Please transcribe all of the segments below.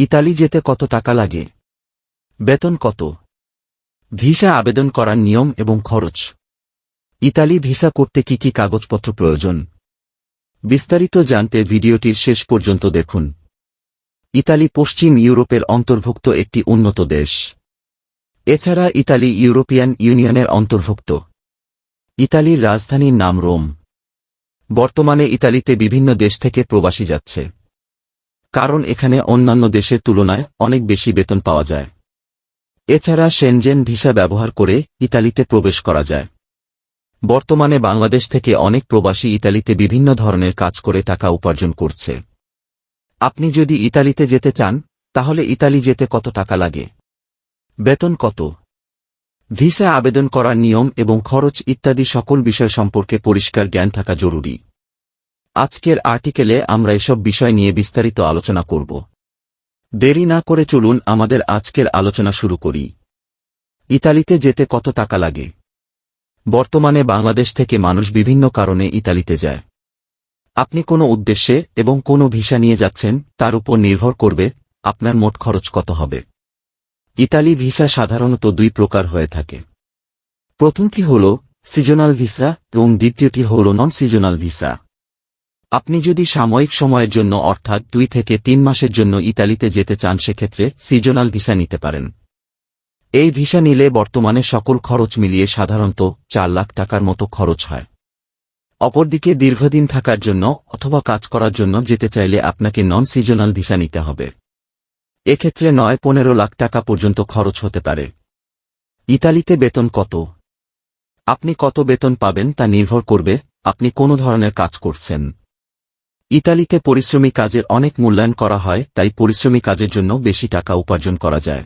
Italy যেতে কত টাকা লাগে? বেতন কত? ভিসা আবেদন করার নিয়ম এবং খরচ। ইতালি ভিসা করতে কি কি কাগজপত্র প্রয়োজন? বিস্তারিত জানতে ভিডিওটির শেষ পর্যন্ত দেখুন। ইতালি পশ্চিম ইউরোপের অন্তর্ভুক্ত একটি উন্নত দেশ। এছাড়া ইতালি ইউরোপিয়ান ইউনিয়নের অন্তর্ভুক্ত। ইতালির রাজধানীর নাম রোম। বর্তমানে ইতালিতে বিভিন্ন দেশ থেকে প্রবাসী যাচ্ছে। কারণ এখানে অন্যান্য দেশের তুলনায় অনেক বেশি বেতন পাওয়া যায়। এছাড়া সেনজেন ভিসা ব্যবহার করে ইতালিতে প্রবেশ করা যায়। বর্তমানে বাংলাদেশ থেকে অনেক প্রবাসী ইতালিতে বিভিন্ন ধরনের কাজ করে টাকা উপার্জন করছে। আপনি যদি ইতালিতে যেতে চান, তাহলে ইতালি যেতে কত টাকা লাগে? বেতন কত? ভিসা আবেদন করার নিয়ম এবং খরচ ইত্যাদি সকল বিষয় সম্পর্কে পরিষ্কার জ্ঞান থাকা জরুরি। আজকের আর্টিকেলে আমরা এসব বিষয় নিয়ে বিস্তারিত আলোচনা করব। দেরি না করে চলুন আমাদের আজকের আলোচনা শুরু করি। ইতালিতে যেতে কত টাকা লাগে? বর্তমানে বাংলাদেশ থেকে মানুষ বিভিন্ন কারণে ইতালিতে যায়। আপনি কোনো উদ্দেশ্যে এবং কোনো ভিসা নিয়ে যাচ্ছেন তার উপর নির্ভর করবে আপনার মোট খরচ কত হবে। ইতালি ভিসা সাধারণত দুই প্রকার হয়ে থাকে। প্রথমটি হল সিজনাল ভিসা এবং দ্বিতীয়টি হল নন সিজনাল ভিসা। আপনি যদি সাময়িক সময়ের জন্য অর্থাৎ দুই থেকে তিন মাসের জন্য ইতালিতে যেতে চান, সেক্ষেত্রে সিজনাল ভিসা নিতে পারেন। এই ভিসা নিলে বর্তমানে সকল খরচ মিলিয়ে সাধারণত চার লাখ টাকার মতো খরচ হয়। অপরদিকে দীর্ঘদিন থাকার জন্য অথবা কাজ করার জন্য যেতে চাইলে আপনাকে নন সিজনাল ভিসা নিতে হবে। এক্ষেত্রে নয়, পনেরো লাখ টাকা পর্যন্ত খরচ হতে পারে। ইতালিতে বেতন কত? আপনি কত বেতন পাবেন তা নির্ভর করবে আপনি কোন ধরনের কাজ করছেন। ইতালিতে পরিশ্রমী কাজের অনেক মূল্যায়ন করা হয়, তাই পরিশ্রমী কাজের জন্য বেশি টাকা উপার্জন করা যায়।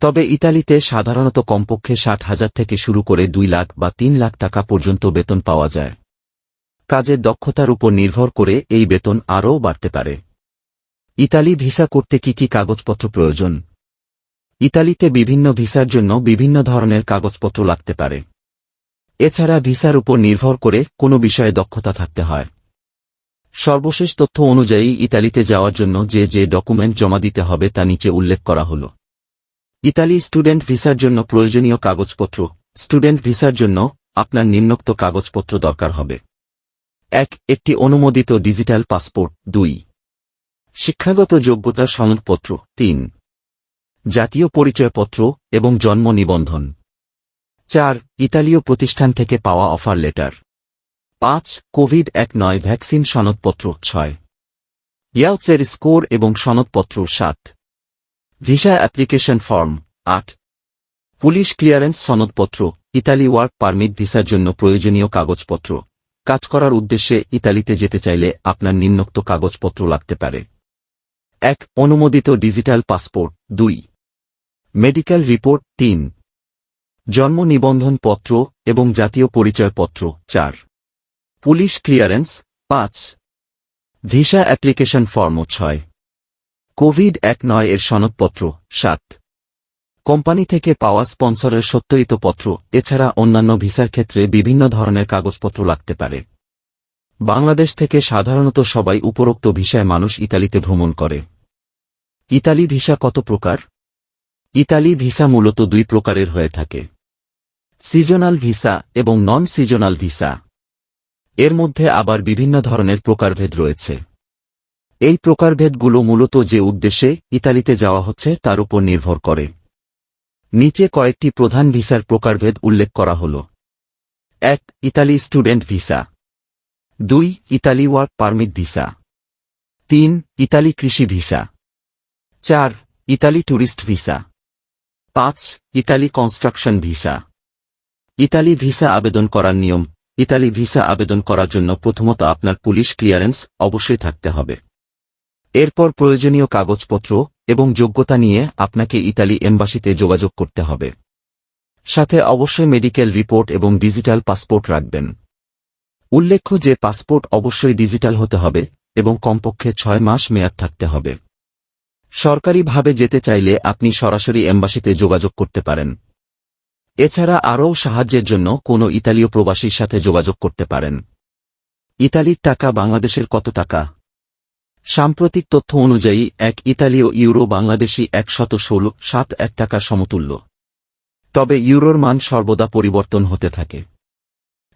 তবে ইতালিতে সাধারণত কমপক্ষে ষাট হাজার থেকে শুরু করে দুই লাখ বা তিন লাখ টাকা পর্যন্ত বেতন পাওয়া যায়। কাজের দক্ষতার উপর নির্ভর করে এই বেতন আরও বাড়তে পারে। ইতালি ভিসা করতে কি কি কাগজপত্র প্রয়োজন? ইতালিতে বিভিন্ন ভিসার জন্য বিভিন্ন ধরনের কাগজপত্র লাগতে পারে। এছাড়া ভিসার উপর নির্ভর করে কোনো বিষয়ে দক্ষতা থাকতে হয়। সর্বশেষ তথ্য অনুযায়ী ইতালিতে যাওয়ার জন্য যে যে ডকুমেন্ট জমা দিতে হবে তা নিচে উল্লেখ করা হল। ইতালি স্টুডেন্ট ভিসার জন্য প্রয়োজনীয় কাগজপত্র। স্টুডেন্ট ভিসার জন্য আপনার নিম্নোক্ত কাগজপত্র দরকার হবে। এক, একটি অনুমোদিত ডিজিটাল পাসপোর্ট। দুই, শিক্ষাগত যোগ্যতার সনদপত্র। তিন, জাতীয় পরিচয়পত্র এবং জন্ম নিবন্ধন। চার, ইতালীয় প্রতিষ্ঠান থেকে পাওয়া অফার লেটার। পাঁচ কোভিড এক নয় ভ্যাকসিন সনদপত্র, ছয়। ইয়াউচের স্কোর এবং সনদপত্র, সাত। ভিসা অ্যাপ্লিকেশন ফর্ম, আট। পুলিশ ক্লিয়ারেন্স সনদপত্র, ইতালি ওয়ার্ক পারমিট ভিসার জন্য প্রয়োজনীয় কাগজপত্র। কাজ করার উদ্দেশ্যে ইতালিতে যেতে চাইলে আপনার নিম্নোক্ত কাগজপত্র লাগতে পারে। এক, অনুমোদিত ডিজিটাল পাসপোর্ট, দুই। মেডিকেল রিপোর্ট, তিন। জন্ম নিবন্ধন পত্র এবং জাতীয় পরিচয়পত্র, চার। পুলিশ ক্লিয়ারেন্স, পাঁচ। ভিসা অ্যাপ্লিকেশন ফর্ম, ছয়। কোভিড এক নয় এর সনদপত্র, সাত। কোম্পানি থেকে পাওয়া স্পন্সরের সত্তরিত পত্র, এছাড়া অন্যান্য ভিসার ক্ষেত্রে বিভিন্ন ধরনের কাগজপত্র লাগতে পারে। বাংলাদেশ থেকে সাধারণত সবাই উপরোক্ত ভিসায় মানুষ ইতালিতে ভ্রমণ করে। ইতালি ভিসা কত প্রকার? ইতালি ভিসা মূলত দুই প্রকারের হয়ে থাকে। সিজনাল ভিসা এবং নন সিজনাল ভিসা। এর মধ্যে আবার বিভিন্ন ধরনের প্রকারভেদ রয়েছে। এই প্রকারভেদগুলো মূলত যে উদ্দেশ্যে ইতালিতে যাওয়া হচ্ছে তার উপর নির্ভর করে। নিচে কয়েকটি প্রধান ভিসার প্রকারভেদ উল্লেখ করা হল। এক, ইতালি স্টুডেন্ট ভিসা। দুই, ইতালি ওয়ার্ক পারমিট ভিসা। তিন, ইতালি কৃষি ভিসা। চার, ইতালি ট্যুরিস্ট ভিসা। পাঁচ, Italy construction visa. Italy visa আবেদন করার নিয়ম ইতালি ভিসা আবেদন করার জন্য প্রথমত আপনার পুলিশ ক্লিয়ারেন্স অবশ্যই থাকতে হবে। এরপর প্রয়োজনীয় কাগজপত্র এবং যোগ্যতা নিয়ে আপনাকে ইতালি এম্বাসিতে যোগাযোগ করতে হবে। সাথে অবশ্যই মেডিকেল রিপোর্ট এবং ডিজিটাল পাসপোর্ট রাখবেন। উল্লেখ্য যে পাসপোর্ট অবশ্যই ডিজিটাল হতে হবে এবং কমপক্ষে ছয় মাস মেয়াদ থাকতে হবে। সরকারিভাবে যেতে চাইলে আপনি সরাসরি এম্বাসিতে যোগাযোগ করতে পারেন। এছাড়া আরও সাহায্যের জন্য কোনো ইতালীয় প্রবাসীর সাথে যোগাযোগ করতে পারেন। ইতালির টাকা বাংলাদেশের কত টাকা? সাম্প্রতিক তথ্য অনুযায়ী, এক ইতালীয় ইউরো বাংলাদেশি একশত ষোল, সাত এক টাকা সমতুল্য। তবে ইউরোর মান সর্বদা পরিবর্তন হতে থাকে।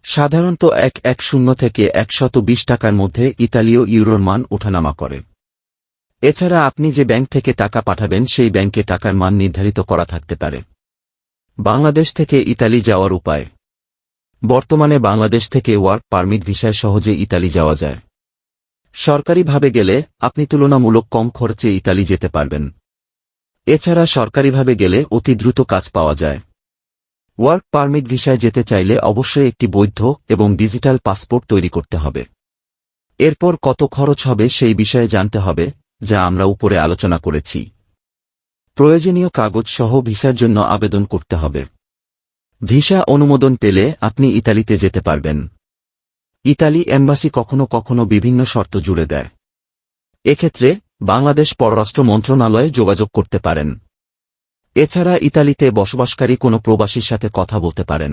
সাধারণত এক এক শূন্য থেকে একশত বিশ টাকার মধ্যে ইতালীয় ইউরোর মান ওঠানামা করে। এছাড়া আপনি যে ব্যাংক থেকে টাকা পাঠাবেন, সেই ব্যাংকে টাকার মান নির্ধারিত করা থাকতে পারে। বাংলাদেশ থেকে ইতালি যাওয়ার উপায়। বর্তমানে বাংলাদেশ থেকে ওয়ার্ক পারমিট ভিসায় সহজে ইতালি যাওয়া যায়। সরকারিভাবে গেলে আপনি তুলনামূলক কম খরচে ইতালি যেতে পারবেন। এছাড়া সরকারিভাবে গেলে অতি দ্রুত কাজ পাওয়া যায়। ওয়ার্ক পারমিট ভিসায় যেতে চাইলে অবশ্যই একটি বৈধ এবং ডিজিটাল পাসপোর্ট তৈরি করতে হবে। এরপর কত খরচ হবে সেই বিষয়ে জানতে হবে, যা আমরা উপরে আলোচনা করেছি। প্রয়োজনীয় কাগজ সহ ভিসার জন্য আবেদন করতে হবে। ভিসা অনুমোদন পেলে আপনি ইতালিতে যেতে পারবেন। ইতালি এম্বাসি কখনো কখনো বিভিন্ন শর্ত জুড়ে দেয়। এক্ষেত্রে বাংলাদেশ পররাষ্ট্র মন্ত্রণালয়ে যোগাযোগ করতে পারেন। এছাড়া ইতালিতে বসবাসকারী কোনো প্রবাসীর সাথে কথা বলতে পারেন।